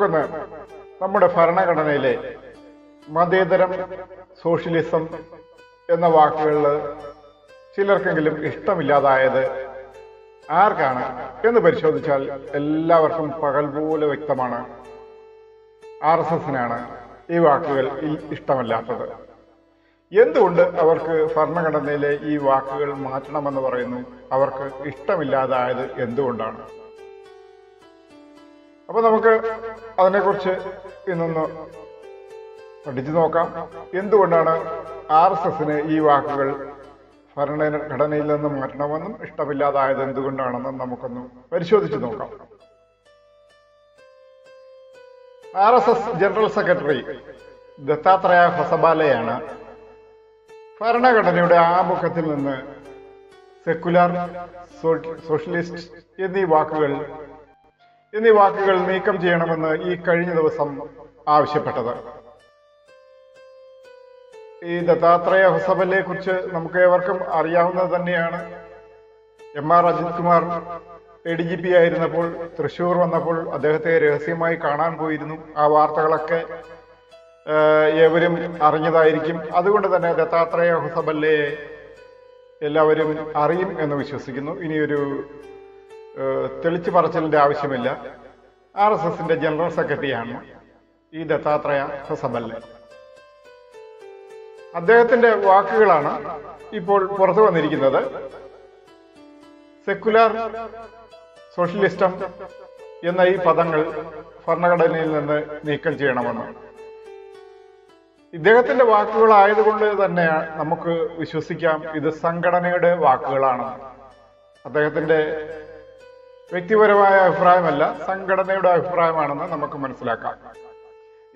നമുക്കൊന്ന് നമ്മുടെ ഭരണഘടനയിലെ മതേതരം സോഷ്യലിസം എന്ന വാക്കുകളിൽ ചിലർക്കെങ്കിലും ഇഷ്ടമില്ലാതായത് ആർക്കാണ് എന്ന് പരിശോധിച്ചാൽ എല്ലാവർക്കും പകൽ പോലെ വ്യക്തമാണ്. ആർ എസ് എസിനാണ് ഈ വാക്കുകൾ ഇഷ്ടമല്ലാത്തത്. എന്തുകൊണ്ട് അവർക്ക് ഭരണഘടനയിലെ ഈ വാക്കുകൾ മാറ്റണമെന്ന് പറയുന്നു? അവർക്ക് ഇഷ്ടമില്ലാതായത് എന്തുകൊണ്ടാണ്? അപ്പൊ നമുക്ക് അതിനെക്കുറിച്ച് ഇന്നൊന്ന് പഠിച്ചു നോക്കാം. എന്തുകൊണ്ടാണ് ആർ എസ് എസിന് ഈ വാക്കുകൾ ഭരണഘടനയിൽ നിന്ന് മാറ്റണമെന്നും ഇഷ്ടമില്ലാതായത് എന്തുകൊണ്ടാണെന്നും നമുക്കൊന്ന് പരിശോധിച്ചു നോക്കാം. R S S general secretary Dattatreya ഹൊസബാലയാണ് ഭരണഘടനയുടെ ആമുഖത്തിൽ നിന്ന് സെക്കുലർ സോഷ്യലിസ്റ്റ് എന്നീ വാക്കുകൾ എന്നീ വാക്കുകൾ നീക്കം ചെയ്യണമെന്ന് ഈ കഴിഞ്ഞ ദിവസം ആവശ്യപ്പെട്ടത്. ഈ ദത്താത്രേയ ഹൊസബലയെ കുറിച്ച് നമുക്ക് ഏവർക്കും അറിയാവുന്നത് തന്നെയാണ്. M R Ajith Kumar A D G P ആയിരുന്നപ്പോൾ തൃശൂർ വന്നപ്പോൾ അദ്ദേഹത്തെ രഹസ്യമായി കാണാൻ പോയിരുന്നു. ആ വാർത്തകളൊക്കെ ഏവരും അറിഞ്ഞതായിരിക്കും. അതുകൊണ്ട് തന്നെ ദത്താത്രേയ ഹൊസബല്ലയെ എല്ലാവരും അറിയും എന്ന് വിശ്വസിക്കുന്നു. ഇനിയൊരു തെളിച്ചു പറച്ചിലിന്റെ ആവശ്യമില്ല. ആർ എസ് എസിന്റെ ജനറൽ സെക്രട്ടറിയാണ് ഈ ദത്താത്രേയ ഹൊസബല്ല അദ്ദേഹത്തിന്റെ വാക്കുകളാണ് ഇപ്പോൾ പുറത്തു വന്നിരിക്കുന്നത്. സെക്കുലർ സോഷ്യലിസ്റ്റം എന്ന ഈ പദങ്ങൾ ഭരണഘടനയിൽ നിന്ന് നീക്കം ചെയ്യണമെന്ന്. ഇദ്ദേഹത്തിന്റെ വാക്കുകളായതുകൊണ്ട് തന്നെ നമുക്ക് വിശ്വസിക്കാം ഇത് സംഘടനയുടെ വാക്കുകളാണ്. അദ്ദേഹത്തിന്റെ വ്യക്തിപരമായ അഭിപ്രായമല്ല സംഘടനയുടെ അഭിപ്രായമാണെന്ന് നമുക്ക് മനസ്സിലാക്കാം.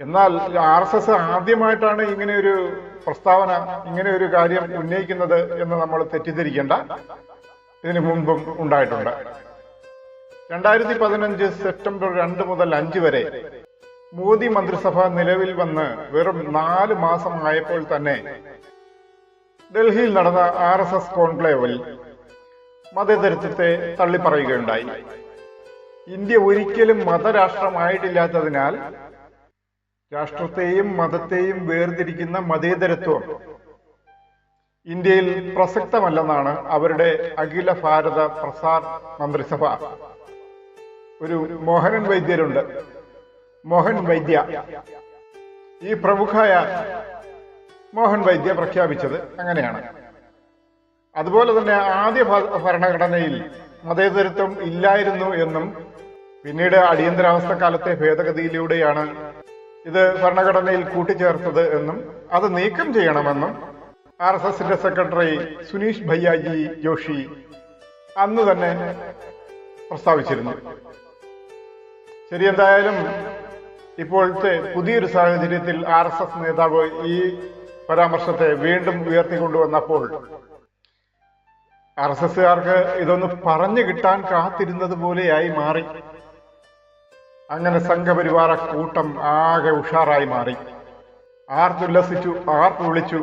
എന്നാൽ ആർ എസ് എസ് ആദ്യമായിട്ടാണ് ഇങ്ങനെ ഒരു പ്രസ്താവന ഇങ്ങനെ ഒരു കാര്യം ഉന്നയിക്കുന്നത് എന്ന് നമ്മൾ തെറ്റിദ്ധരിക്കേണ്ട ഇതിനു മുമ്പും ഉണ്ടായിട്ടുണ്ട്. രണ്ടായിരത്തി പതിനഞ്ച് സെപ്റ്റംബർ രണ്ട് മുതൽ അഞ്ച് വരെ മോദി മന്ത്രിസഭ നിലവിൽ വന്ന് വെറും നാല് മാസമായപ്പോൾ തന്നെ ഡൽഹിയിൽ നടന്ന ആർ എസ് എസ് കോൺക്ലേവിൽ മതേതരത്വത്തെ തള്ളിപ്പറയുകയുണ്ടായി. ഇന്ത്യ ഒരിക്കലും മതരാഷ്ട്രമായിട്ടില്ലാത്തതിനാൽ രാഷ്ട്രത്തെയും മതത്തെയും വേർതിരിക്കുന്ന മതേതരത്വം ഇന്ത്യയിൽ പ്രസക്തമല്ലെന്നാണ് അവരുടെ അഖില ഭാരത പ്രസാർ മന്ത്രിസഭ. ഒരു മോഹനൻ വൈദ്യരുണ്ട്. മോഹൻ വൈദ്യ. ഈ പ്രമുഖായ മോഹൻ വൈദ്യ പ്രഖ്യാപിച്ചത്. അങ്ങനെയാണ്. അതുപോലെ തന്നെ ആദ്യ ഭരണഘടനയിൽ മതേതരത്വം ഇല്ലായിരുന്നു എന്നും പിന്നീട് അടിയന്തരാവസ്ഥ കാലത്തെ ഭേദഗതിയിലൂടെയാണ് ഇത് ഭരണഘടനയിൽ കൂട്ടിച്ചേർത്തത് എന്നും അത് നീക്കം ചെയ്യണമെന്നും ആർ എസ് എസിന്റെ സെക്രട്ടറി സുനീഷ് ഭയ്യാജി ജോഷി അന്ന് തന്നെ പ്രസ്താവിച്ചിരുന്നു. ശരി എന്തായാലും ഇപ്പോഴത്തെ പുതിയൊരു സാഹചര്യത്തിൽ ആർ നേതാവ് ഈ പരാമർശത്തെ വീണ്ടും ഉയർത്തിക്കൊണ്ടുവന്നപ്പോൾ ആർ എസ് എസ്സുകാർക്ക് ഇതൊന്ന് പറഞ്ഞു കിട്ടാൻ കാത്തിരുന്നത് പോലെയായി മാറി. അങ്ങനെ സംഘപരിവാര കൂട്ടം ആകെ ഉഷാറായി മാറി. ആർത്തുല്ലസിച്ചു ആർത്തുവിളിച്ചു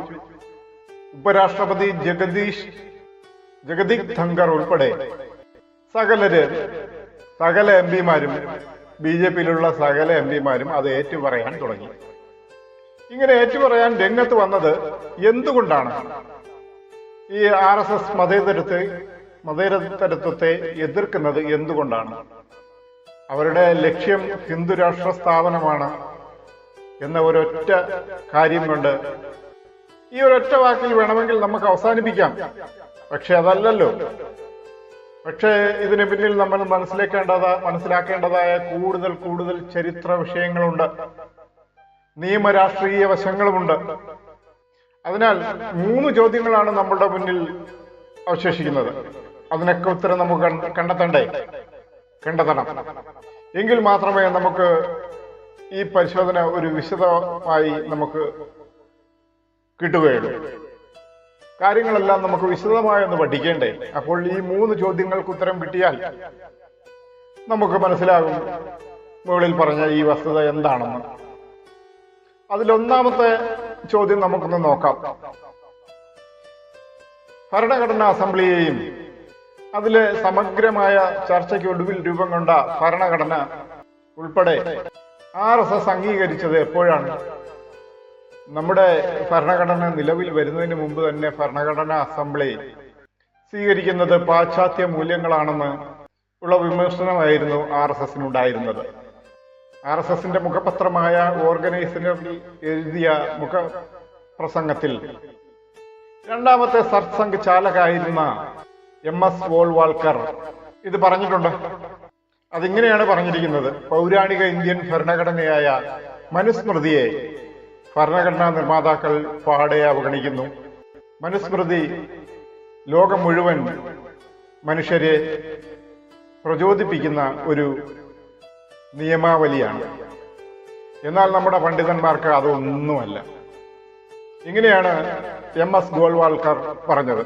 ഉപരാഷ്ട്രപതി ജഗദീഷ് ജഗദീപ് ധങ്കർ ഉൾപ്പെടെ സകലര് സകല എം പിമാരും ബി ജെ പിയിലുള്ള സകല എം പിമാരും അത് ഏറ്റുപറയാൻ തുടങ്ങി. ഇങ്ങനെ ഏറ്റുപറയാൻ രംഗത്ത് വന്നത് എന്തുകൊണ്ടാണ്? ഈ ആർ എസ് എസ് മതേതരത്തെ മതേതരത്വത്തെ എതിർക്കുന്നത് എന്തുകൊണ്ടാണ്? അവരുടെ ലക്ഷ്യം ഹിന്ദു രാഷ്ട്ര സ്ഥാപനമാണ് എന്ന ഒരൊറ്റ കാര്യം കൊണ്ട് ഈ ഒരൊറ്റ വാക്കിൽ വേണമെങ്കിൽ നമുക്ക് അവസാനിപ്പിക്കാം. പക്ഷെ അതല്ലല്ലോ. പക്ഷേ ഇതിന് പിന്നിൽ നമ്മൾ മനസ്സിലാക്കേണ്ടത് മനസ്സിലാക്കേണ്ടതായ കൂടുതൽ കൂടുതൽ ചരിത്ര വിഷയങ്ങളുണ്ട്. നിയമ രാഷ്ട്രീയ വശങ്ങളുമുണ്ട്. അതിനാൽ മൂന്ന് ചോദ്യങ്ങളാണ് നമ്മളുടെ മുന്നിൽ അവശേഷിക്കുന്നത്. അതിനൊക്കെ ഉത്തരം നമുക്ക് കണ്ട- കണ്ടെത്തണ്ടേ? കണ്ടെത്തണം. എങ്കിൽ മാത്രമേ നമുക്ക് ഈ പരിശോധന ഒരു വിശദമായി നമുക്ക് കിട്ടുകയുള്ളൂ. കാര്യങ്ങളെല്ലാം നമുക്ക് വിശദമായി ഒന്ന് പഠിക്കേണ്ടേ? അപ്പോൾ ഈ മൂന്ന് ചോദ്യങ്ങൾക്ക് ഉത്തരം കിട്ടിയാൽ നമുക്ക് മനസ്സിലാകും മുകളിൽ പറഞ്ഞ ഈ വസ്തുത എന്താണെന്ന്. അതിലൊന്നാമത്തെ ചോദ്യം നമുക്കൊന്ന് നോക്കാം. ഭരണഘടനാ അസംബ്ലിയെയും അതിലെ സമഗ്രമായ ചർച്ചയ്ക്ക് ഒടുവിൽ രൂപം കൊണ്ട ഭരണഘടന ഉൾപ്പെടെ ആർ എസ് എസ് അംഗീകരിച്ചത് എപ്പോഴാണ്? നമ്മുടെ ഭരണഘടന നിലവിൽ വരുന്നതിന് മുമ്പ് തന്നെ ഭരണഘടനാ അസംബ്ലി സ്വീകരിക്കുന്നത് പാശ്ചാത്യ മൂല്യങ്ങളാണെന്ന് ഉള്ള വിമർശനമായിരുന്നു ആർ എസ് എസിനുണ്ടായിരുന്നത് ആർ എസ് എസിന്റെ മുഖപത്രമായ ഓർഗനൈസറിൽ എഴുതിയ മുഖ പ്രസംഗത്തിൽ രണ്ടാമത്തെ സർസംഘ് ചാലകായിരുന്ന എം എസ് വോൾവാൾക്കർ ഇത് പറഞ്ഞിട്ടുണ്ട്. അതിങ്ങനെയാണ് പറഞ്ഞിരിക്കുന്നത്. പൗരാണിക ഇന്ത്യൻ ഭരണഘടനയായ മനുസ്മൃതിയെ ഭരണഘടനാ നിർമ്മാതാക്കൾ പാടെ അവഗണിക്കുന്നു. മനുസ്മൃതി ലോകം മുഴുവൻ മനുഷ്യരെ പ്രചോദിപ്പിക്കുന്ന ഒരു നിയമാവലിയാണ്. എന്നാൽ നമ്മുടെ പണ്ഡിതന്മാർക്ക് അതൊന്നുമല്ല. ഇങ്ങനെയാണ് എം എസ് ഗോൾവാൾക്കർ പറഞ്ഞത്.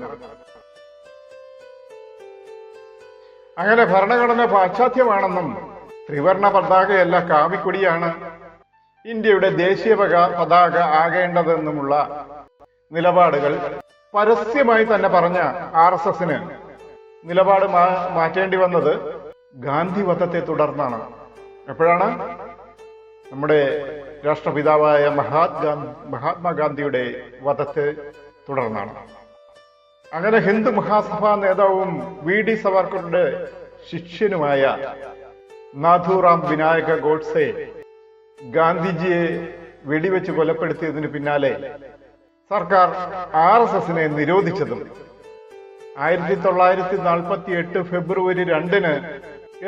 അങ്ങനെ ഭരണഘടന പാശ്ചാത്യമാണെന്നും ത്രിവർണ പതാകയല്ല കാവിക്കൊടിയാണ് ഇന്ത്യയുടെ ദേശീയ പതാക ആകേണ്ടതെന്നുമുള്ള നിലപാടുകൾ പരസ്യമായി തന്നെ പറഞ്ഞ ആർ എസ് എസിന് നിലപാട് മാറ്റേണ്ടി വന്നത് ഗാന്ധി വധത്തെ തുടർന്നാണ്. എപ്പോഴാണ്? നമ്മുടെ രാഷ്ട്രപിതാവായ മഹാത്മാ മഹാത്മാഗാന്ധിയുടെ വധത്തെ തുടർന്നാണ്. അങ്ങനെ ഹിന്ദു മഹാസഭാ നേതാവും വി ഡി സവർക്കറുടെ ശിഷ്യനുമായ നാഥുറാം വിനായക ഗോഡ്സെ ഗാന്ധിജിയെ വെടിവെച്ച് കൊലപ്പെടുത്തിയതിന് പിന്നാലെ സർക്കാർ ആർ എസ് എസിനെ നിരോധിച്ചതും ആയിരത്തി തൊള്ളായിരത്തി നാൽപ്പത്തി എട്ട് ഫെബ്രുവരി രണ്ടിന്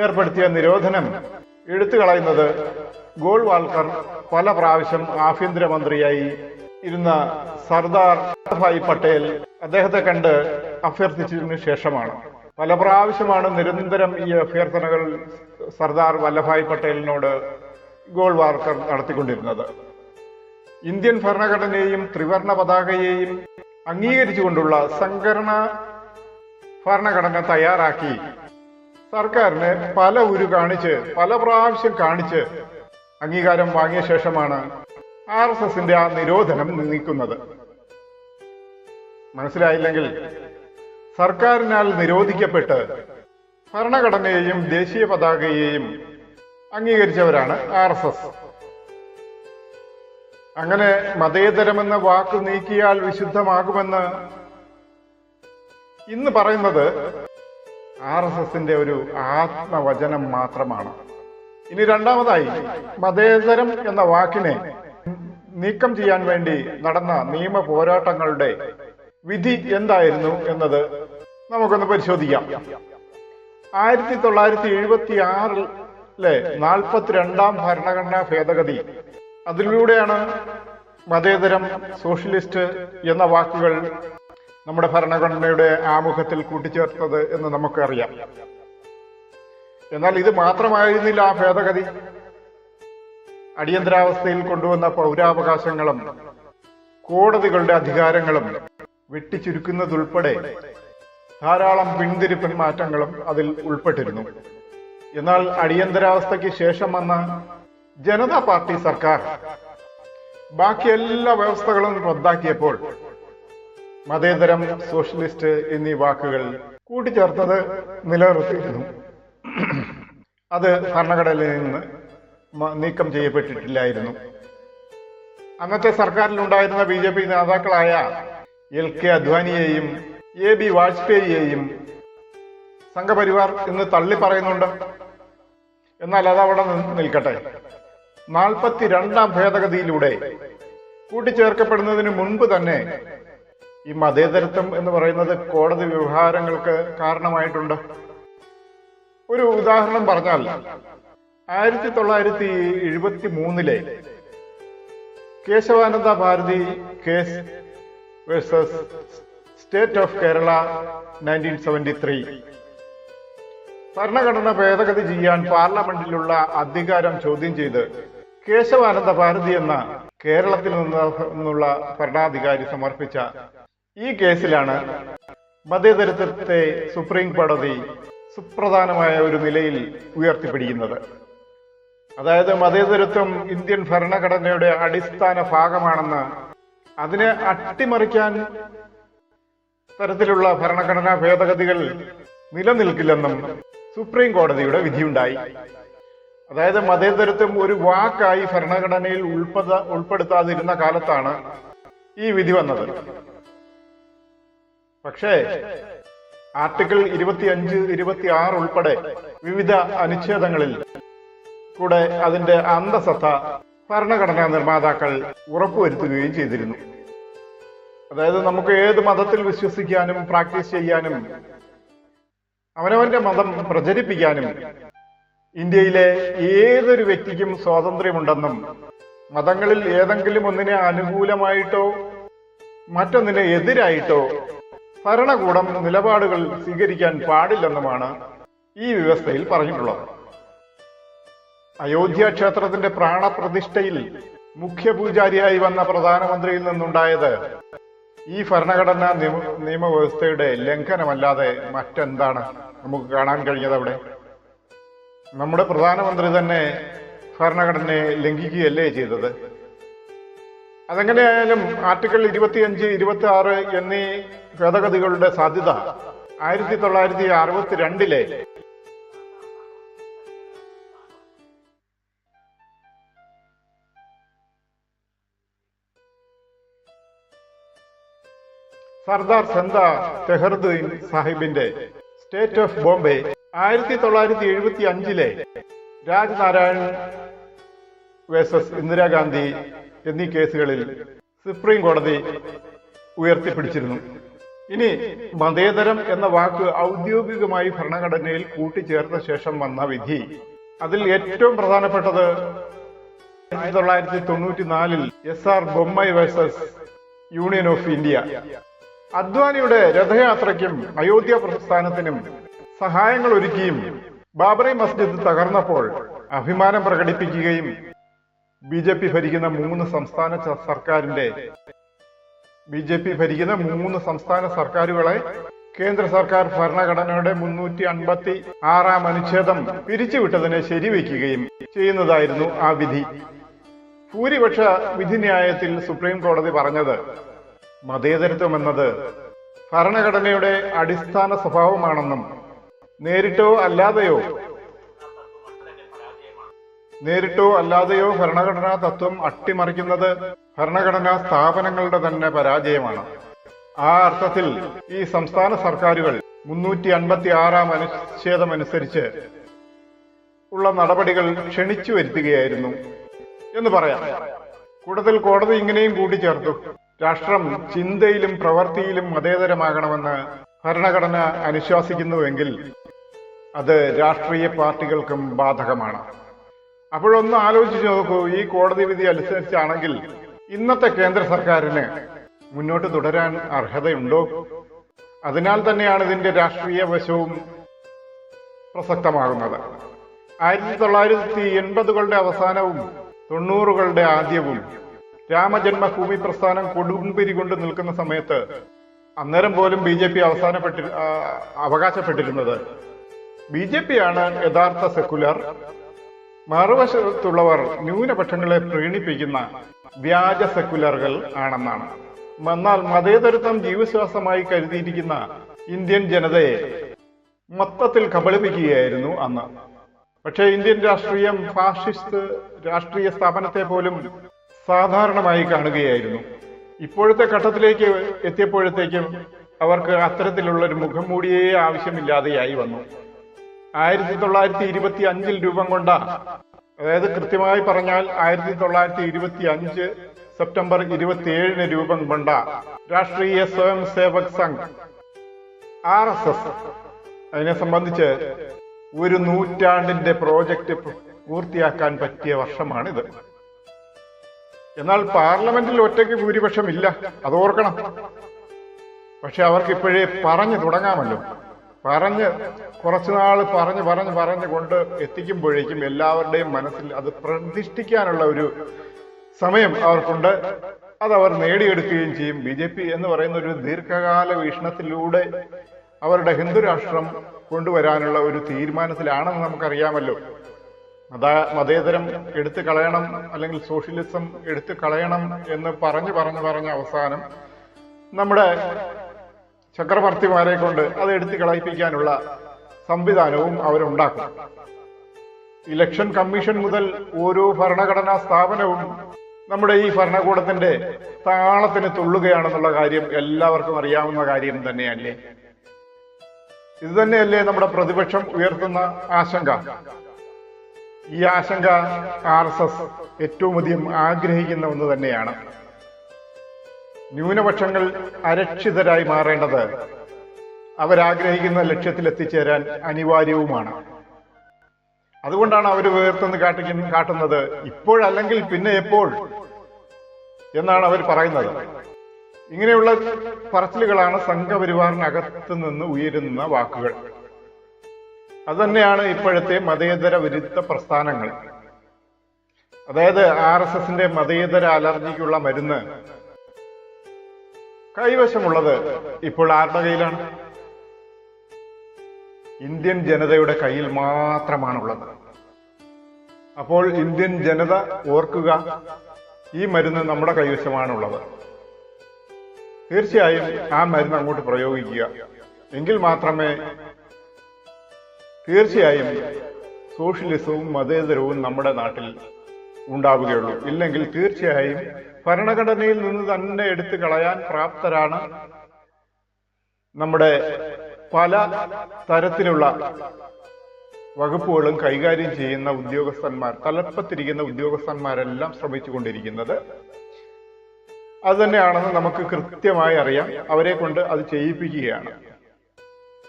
ഏർപ്പെടുത്തിയ നിരോധനം എടുത്തു കളയുന്നത് ഗോൾവാൾക്കർ പല പ്രാവശ്യം ആഭ്യന്തരമന്ത്രിയായി. ഇരുന്ന സർദാർ വല്ലഭായ് പട്ടേൽ അദ്ദേഹത്തെ കണ്ട് അഭ്യർത്ഥിച്ചതിനു ശേഷമാണ്. പല പ്രാവശ്യമാണ് നിരന്തരം ഈ അഭ്യർത്ഥനകൾ സർദാർ വല്ലഭായ് പട്ടേലിനോട് ഗോൾവാൾക്കർ നടത്തിക്കൊണ്ടിരുന്നത്. ഇന്ത്യൻ ഭരണഘടനയെയും ത്രിവർണ പതാകയെയും അംഗീകരിച്ചുകൊണ്ടുള്ള സംഘടന ഭരണഘടന തയ്യാറാക്കി. സർക്കാരിന് പല ഉരു കാണിച്ച് പല പ്രാവശ്യം കാണിച്ച് അംഗീകാരം വാങ്ങിയ ശേഷമാണ് ആർ എസ് എസിന്റെ ആ നിരോധനം നീക്കുന്നത്. മനസ്സിലായില്ലെങ്കിൽ സർക്കാരിനാൽ നിരോധിക്കപ്പെട്ട് ഭരണഘടനയെയും ദേശീയ പതാകയെയും അംഗീകരിച്ചവരാണ് ആർ എസ് എസ്. അങ്ങനെ മതേതരമെന്ന വാക്ക് നീക്കിയാൽ വിശുദ്ധമാകുമെന്ന് ഇന്ന് പറയുന്നത് ആർ എസ് എസിന്റെ ഒരു ആത്മവചനം മാത്രമാണ്. ഇനി രണ്ടാമതായി മതേതരം എന്ന വാക്കിനെ നീക്കം ചെയ്യാൻ വേണ്ടി നടന്ന നിയമ പോരാട്ടങ്ങളുടെ വിധി എന്തായിരുന്നു എന്നത് നമുക്കൊന്ന് പരിശോധിക്കാം. ആയിരത്തി തൊള്ളായിരത്തി എഴുപത്തി ആറിലെ നാൽപ്പത്തിരണ്ടാം ഭരണഘടനാ ഭേദഗതി അതിലൂടെയാണ് മതേതരം സോഷ്യലിസ്റ്റ് എന്ന വാക്കുകൾ നമ്മുടെ ഭരണഘടനയുടെ ആമുഖത്തിൽ കൂട്ടിച്ചേർത്തത് എന്ന് നമുക്കറിയാം. എന്നാൽ ഇത് മാത്രമായിരുന്നില്ല ആ ഭേദഗതി. അടിയന്തരാവസ്ഥയിൽ കൊണ്ടുവന്ന പൗരാവകാശങ്ങളും കോടതികളുടെ അധികാരങ്ങളും വെട്ടിച്ചുരുക്കുന്നതുൾപ്പെടെ ധാരാളം പിന്തിരിപ്പൻ മാറ്റങ്ങളും അതിൽ ഉൾപ്പെട്ടിരുന്നു. എന്നാൽ അടിയന്തരാവസ്ഥയ്ക്ക് ശേഷം വന്ന ജനതാ പാർട്ടി സർക്കാർ ബാക്കി എല്ലാ വ്യവസ്ഥകളും റദ്ദാക്കിയപ്പോൾ മതേതരം സോഷ്യലിസ്റ്റ് എന്നീ വാക്കുകൾ കൂട്ടിച്ചേർത്തത് നിലനിർത്തിയിരുന്നു അത് ഭരണഘടനയിൽ നിന്ന് നീക്കം ചെയ്യപ്പെട്ടിട്ടില്ലായിരുന്നു. അന്നത്തെ സർക്കാരിലുണ്ടായിരുന്ന ബി ജെ പി നേതാക്കളായ എൽ കെ അദ്വാനിയെയും എ ബി വാജ്പേയിയെയും സംഘപരിവാർ ഇന്ന് തള്ളി പറയുന്നുണ്ട് എന്നാൽ അത് അവിടെ നിൽക്കട്ടെ. നാൽപ്പത്തി രണ്ടാം ഭേദഗതിയിലൂടെ കൂട്ടിച്ചേർക്കപ്പെടുന്നതിന് മുൻപ് തന്നെ ഈ മതേതരത്വം എന്ന് പറയുന്നത് കോടതി വ്യവഹാരങ്ങൾക്ക് കാരണമായിട്ടുണ്ട്. ഒരു ഉദാഹരണം പറഞ്ഞാൽ ആയിരത്തി തൊള്ളായിരത്തി എഴുപത്തി മൂന്നിലെ Kesavananda Bharati case versus state of Kerala nineteen seventy three. ഭരണഘടന ഭേദഗതി ചെയ്യാൻ പാർലമെന്റിലുള്ള അധികാരം ചോദ്യം ചെയ്ത് കേശവാനന്ദ ഭാരതി എന്ന കേരളത്തിൽ നിന്നുള്ള ഭരണാധികാരി സമർപ്പിച്ച ഈ കേസിലാണ് മതേതരത്വത്തെ സുപ്രീം കോടതി സുപ്രധാനമായ ഒരു നിലയിൽ ഉയർത്തിപ്പിടിക്കുന്നത്. അതായത് മതേതരത്വം ഇന്ത്യൻ ഭരണഘടനയുടെ അടിസ്ഥാന ഭാഗമാണെന്ന് അതിനെ അട്ടിമറിക്കാൻ തരത്തിലുള്ള ഭരണഘടനാ ഭേദഗതികൾ നിലനിൽക്കില്ലെന്നും സുപ്രീം കോടതിയുടെ വിധിയുണ്ടായി. അതായത് മതേതരത്വം ഒരു വാക്കായി ഭരണഘടനയിൽ ഉൾപ്പെട ഉൾപ്പെടുത്താതിരുന്ന കാലത്താണ് ഈ വിധി വന്നത്. പക്ഷേ ആർട്ടിക്കിൾ ഇരുപത്തിയഞ്ച് ഇരുപത്തി ആറ് ഉൾപ്പെടെ വിവിധ അനുച്ഛേദങ്ങളിൽ കൂടെ അതിന്റെ അന്തസത്ത ഭരണഘടനാ നിർമ്മാതാക്കൾ ഉറപ്പുവരുത്തുകയും ചെയ്തിരുന്നു. അതായത് നമുക്ക് ഏത് മതത്തിൽ വിശ്വസിക്കാനും പ്രാക്ടീസ് ചെയ്യാനും അവനവന്റെ മതം പ്രചരിപ്പിക്കാനും ഇന്ത്യയിലെ ഏതൊരു വ്യക്തിക്കും സ്വാതന്ത്ര്യമുണ്ടെന്നും മതങ്ങളിൽ ഏതെങ്കിലും ഒന്നിനെ അനുകൂലമായിട്ടോ മറ്റൊന്നിനെ എതിരായിട്ടോ ഭരണകൂടം നിലപാടുകൾ സ്വീകരിക്കാൻ പാടില്ലെന്നുമാണ് ഈ വ്യവസ്ഥയിൽ പറഞ്ഞിട്ടുള്ളത്. അയോധ്യ ക്ഷേത്രത്തിന്റെ പ്രാണപ്രതിഷ്ഠയിൽ മുഖ്യപൂജാരിയായി വന്ന പ്രധാനമന്ത്രിയിൽ നിന്നുണ്ടായത് ഈ ഭരണഘടനാ നിയമ നിയമവ്യവസ്ഥയുടെ ലംഘനമല്ലാതെ മറ്റെന്താണ് നമുക്ക് കാണാൻ കഴിഞ്ഞത് അവിടെ? നമ്മുടെ പ്രധാനമന്ത്രി തന്നെ ഭരണഘടനയെ ലംഘിക്കുകയല്ലേ ചെയ്തത്? അതെങ്ങനെയായാലും ആർട്ടിക്കിൾ ഇരുപത്തിയഞ്ച് ഇരുപത്തി ആറ് എന്നീ ഭേദഗതികളുടെ സാധ്യത ആയിരത്തി തൊള്ളായിരത്തി അറുപത്തിരണ്ടിലെ സർദാർ സന്ത തെഹർദീൻ സാഹിബിന്റെ സ്റ്റേറ്റ് ഓഫ് ബോംബെ ആയിരത്തി തൊള്ളായിരത്തി എഴുപത്തി അഞ്ചിലെ രാജ്നാരായൺ വേഴ്സസ് ഇന്ദിരാഗാന്ധി എന്നീ കേസുകളിൽ സുപ്രീം കോടതി ഉയർത്തിപ്പിടിച്ചിരുന്നു. ഇനി മതേതരം എന്ന വാക്ക് ഔദ്യോഗികമായി ഭരണഘടനയിൽ കൂട്ടിച്ചേർത്ത ശേഷം വന്ന വിധി. അതിൽ ഏറ്റവും പ്രധാനപ്പെട്ടത് ആയിരത്തി തൊള്ളായിരത്തി തൊണ്ണൂറ്റി നാലിൽ S R Bommai versus union of India. അദ്വാനിയുടെ രഥയാത്രയ്ക്കും അയോധ്യ പ്രസ്ഥാനത്തിനും സഹായങ്ങൾ ഒരുക്കിയും ബാബറി മസ്ജിദ് തകർന്നപ്പോൾ അഭിമാനം പ്രകടിപ്പിക്കുകയും ബി ജെ പി ഭരിക്കുന്ന മൂന്ന് സംസ്ഥാന സർക്കാരിന്റെ ബി ജെ പി ഭരിക്കുന്ന മൂന്ന് സംസ്ഥാന സർക്കാരുകളെ കേന്ദ്ര സർക്കാർ ഭരണഘടനയുടെ മുന്നൂറ്റി അൻപത്തി ആറാം അനുച്ഛേദം പിരിച്ചുവിട്ടതിനെ ശരിവെക്കുകയും ചെയ്യുന്നതായിരുന്നു ആ വിധി. ഭൂരിപക്ഷ വിധിന്യായത്തിൽ സുപ്രീം കോടതി പറഞ്ഞത് മതേതരത്വം എന്നത് ഭരണഘടനയുടെ അടിസ്ഥാന സ്വഭാവമാണെന്നും നേരിട്ടോ അല്ലാതെയോ നേരിട്ടോ അല്ലാതെയോ ഭരണഘടനാ തത്വം അട്ടിമറിക്കുന്നത് ഭരണഘടനാ സ്ഥാപനങ്ങളുടെ തന്നെ പരാജയമാണ്. ആ അർത്ഥത്തിൽ ഈ സംസ്ഥാന സർക്കാരുകൾ മുന്നൂറ്റി അൻപത്തി ആറാം അനുച്ഛേദമനുസരിച്ച് ഉള്ള നടപടികൾ ക്ഷണിച്ചു വരുത്തുകയായിരുന്നു എന്ന് പറയാം. കൂടുതൽ കോടതി ഇങ്ങനെയും കൂട്ടിച്ചേർത്തു. രാഷ്ട്രം ചിന്തയിലും പ്രവൃത്തിയിലും മതേതരമാകണമെന്ന് ഭരണഘടന അനുശാസിക്കുന്നുവെങ്കിൽ അത് രാഷ്ട്രീയ പാർട്ടികൾക്കും ബാധകമാണ്. അപ്പോഴൊന്ന് ആലോചിച്ച് നോക്കൂ ഈ കോടതി വിധി അനുസരിച്ചാണെങ്കിൽ ഇന്നത്തെ കേന്ദ്ര സർക്കാരിന് മുന്നോട്ട് തുടരാൻ അർഹതയുണ്ടോ? അതിനാൽ തന്നെയാണ് ഇതിന്റെ രാഷ്ട്രീയ വശവും പ്രസക്തമാകുന്നത്. ആയിരത്തി തൊള്ളായിരത്തി എൺപതുകളുടെ അവസാനവും തൊണ്ണൂറുകളുടെ ആദ്യവും രാമജന്മഭൂമി പ്രസ്ഥാനം കൊടുമ്പിരി കൊണ്ട് നിൽക്കുന്ന സമയത്ത് അന്നേരം പോലും ബി ജെ പി അവസാനപ്പെട്ടി അവകാശപ്പെട്ടിരുന്നത്. ബി ജെ പി ആണ് യഥാർത്ഥ സെക്കുലർ മറുവശത്തുള്ളവർ ന്യൂനപക്ഷങ്ങളെ പ്രീണിപ്പിക്കുന്ന വ്യാജ സെക്കുലറുകൾ ആണെന്നാണ്. എന്നാൽ മതേതരത്വം ജീവശ്വാസമായി കരുതിയിരിക്കുന്ന ഇന്ത്യൻ ജനതയെ മൊത്തത്തിൽ കബളിപ്പിക്കുകയായിരുന്നു അന്ന്. പക്ഷേ ഇന്ത്യൻ രാഷ്ട്രീയം ഫാഷിസ്റ്റ് രാഷ്ട്രീയ സ്ഥാപനത്തെ പോലും സാധാരണമായി കാണുകയായിരുന്നു. ഇപ്പോഴത്തെ ഘട്ടത്തിലേക്ക് എത്തിയപ്പോഴത്തേക്കും അവർക്ക് അത്തരത്തിലുള്ള ഒരു മുഖം മൂടിയേ ആവശ്യമില്ലാതെയായി വന്നു. ആയിരത്തി തൊള്ളായിരത്തി ഇരുപത്തി അഞ്ചിൽ രൂപം കൊണ്ട അതായത് കൃത്യമായി പറഞ്ഞാൽ ആയിരത്തി തൊള്ളായിരത്തി ഇരുപത്തി അഞ്ച് സെപ്റ്റംബർ ഇരുപത്തിയേഴിന് രൂപം കൊണ്ട Rashtriya Swayamsevak Sangh R S S. അതിനെ സംബന്ധിച്ച് ഒരു നൂറ്റാണ്ടിന്റെ പ്രോജക്റ്റ് പൂർത്തിയാക്കാൻ പറ്റിയ വർഷമാണിത്. എന്നാൽ പാർലമെന്റിൽ ഒറ്റയ്ക്ക് ഭൂരിപക്ഷം ഇല്ല അത് ഓർക്കണം പക്ഷെ അവർക്ക് ഇപ്പോഴേ പറഞ്ഞു തുടങ്ങാമല്ലോ. പറഞ്ഞ് കുറച്ചുനാൾ പറഞ്ഞ് പറഞ്ഞ് പറഞ്ഞ് കൊണ്ട് എത്തിക്കുമ്പോഴേക്കും എല്ലാവരുടെയും മനസ്സിൽ അത് പ്രതിഷ്ഠിക്കാനുള്ള ഒരു സമയം അവർക്കുണ്ട്. അത് അവർ നേടിയെടുക്കുകയും ചെയ്യും. ബി ജെ പി എന്ന് പറയുന്ന ഒരു ദീർഘകാല വീക്ഷണത്തിലൂടെ അവരുടെ ഹിന്ദുരാഷ്ട്രം കൊണ്ടുവരാനുള്ള ഒരു തീരുമാനത്തിലാണെന്ന് നമുക്കറിയാമല്ലോ. മത മതേതരം എടുത്തു കളയണം അല്ലെങ്കിൽ സോഷ്യലിസം എടുത്തു കളയണം എന്ന് പറഞ്ഞു പറഞ്ഞു പറഞ്ഞ അവസാനം നമ്മുടെ ചക്രവർത്തിമാരെ കൊണ്ട് അത് എടുത്തു കളയിപ്പിക്കാനുള്ള സംവിധാനവും അവരുണ്ടാക്കും. ഇലക്ഷൻ കമ്മീഷൻ മുതൽ ഓരോ ഭരണഘടനാ സ്ഥാപനവും നമ്മുടെ ഈ ഭരണകൂടത്തിന്റെ താളത്തിന് തുള്ളുകയാണെന്നുള്ള കാര്യം എല്ലാവർക്കും അറിയാവുന്ന കാര്യം തന്നെയല്ലേ? ഇത് തന്നെയല്ലേ നമ്മുടെ പ്രതിപക്ഷം ഉയർത്തുന്ന ആശങ്ക? ഈ ആശങ്ക ആർ എസ് എസ് ഏറ്റവും അധികം ആഗ്രഹിക്കുന്ന ഒന്ന് തന്നെയാണ്. ന്യൂനപക്ഷങ്ങൾ അരക്ഷിതരായി മാറേണ്ടത് അവരാഗ്രഹിക്കുന്ന ലക്ഷ്യത്തിൽ എത്തിച്ചേരാൻ അനിവാര്യവുമാണ്. അതുകൊണ്ടാണ് അവർ ഉയർത്തുന്ന കാട്ടിക്കുന്ന കാട്ടുന്നത്. ഇപ്പോഴല്ലെങ്കിൽ പിന്നെ എപ്പോൾ? എന്നാണ് അവർ പറയുന്നത്. ഇങ്ങനെയുള്ള പറച്ചിലുകളാണ് സംഘപരിവാറിനകത്ത് നിന്ന് ഉയരുന്ന വാക്കുകൾ. അതുതന്നെയാണ് ഇപ്പോഴത്തെ മതേതര വിരുദ്ധ പ്രസ്ഥാനങ്ങൾ. അതായത് ആർ എസ് എസിന്റെ മതേതര അലർജിക്കുള്ള മരുന്ന് കൈവശമുള്ളത് ഇപ്പോൾ ആരുടെ കയ്യിലാണ്? ഇന്ത്യൻ ജനതയുടെ കയ്യിൽ മാത്രമാണുള്ളത്. അപ്പോൾ ഇന്ത്യൻ ജനത ഓർക്കുക ഈ മരുന്ന് നമ്മുടെ കൈവശമാണുള്ളത്. തീർച്ചയായും ആ മരുന്ന് അങ്ങോട്ട് പ്രയോഗിക്കുക. എങ്കിൽ മാത്രമേ തീർച്ചയായും സോഷ്യലിസവും മതേതരവും നമ്മുടെ നാട്ടിൽ ഉണ്ടാവുകയുള്ളൂ. ഇല്ലെങ്കിൽ തീർച്ചയായും ഭരണഘടനയിൽ നിന്ന് തന്നെ എടുത്തു കളയാൻ പ്രാപ്തരാണ് നമ്മുടെ പല തരത്തിലുള്ള വകുപ്പുകളും കൈകാര്യം ചെയ്യുന്ന ഉദ്യോഗസ്ഥന്മാർ തലപ്പത്തിരിക്കുന്ന ഉദ്യോഗസ്ഥന്മാരെല്ലാം ശ്രമിച്ചുകൊണ്ടിരിക്കുന്നത്. അത് തന്നെയാണെന്ന് നമുക്ക് കൃത്യമായി അറിയാം. അവരെ കൊണ്ട് അത് ചെയ്യിപ്പിക്കുകയാണ്.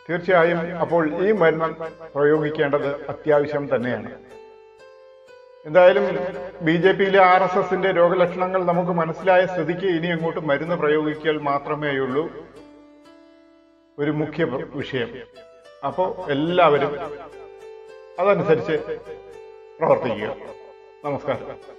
തീർച്ചയായും അപ്പോൾ ഈ മരുന്ന് പ്രയോഗിക്കേണ്ടത് അത്യാവശ്യം തന്നെയാണ്. എന്തായാലും ബി ജെ പിയിലെ ആർ എസ് എസിന്റെ രോഗലക്ഷണങ്ങൾ നമുക്ക് മനസ്സിലായ സ്ഥിതിക്ക് ഇനി അങ്ങോട്ട് മരുന്ന് പ്രയോഗിക്കാൻ മാത്രമേ ഉള്ളൂ ഒരു മുഖ്യ വിഷയം. അപ്പോൾ എല്ലാവരും അതനുസരിച്ച് പ്രവർത്തിക്കുക. നമസ്കാരം.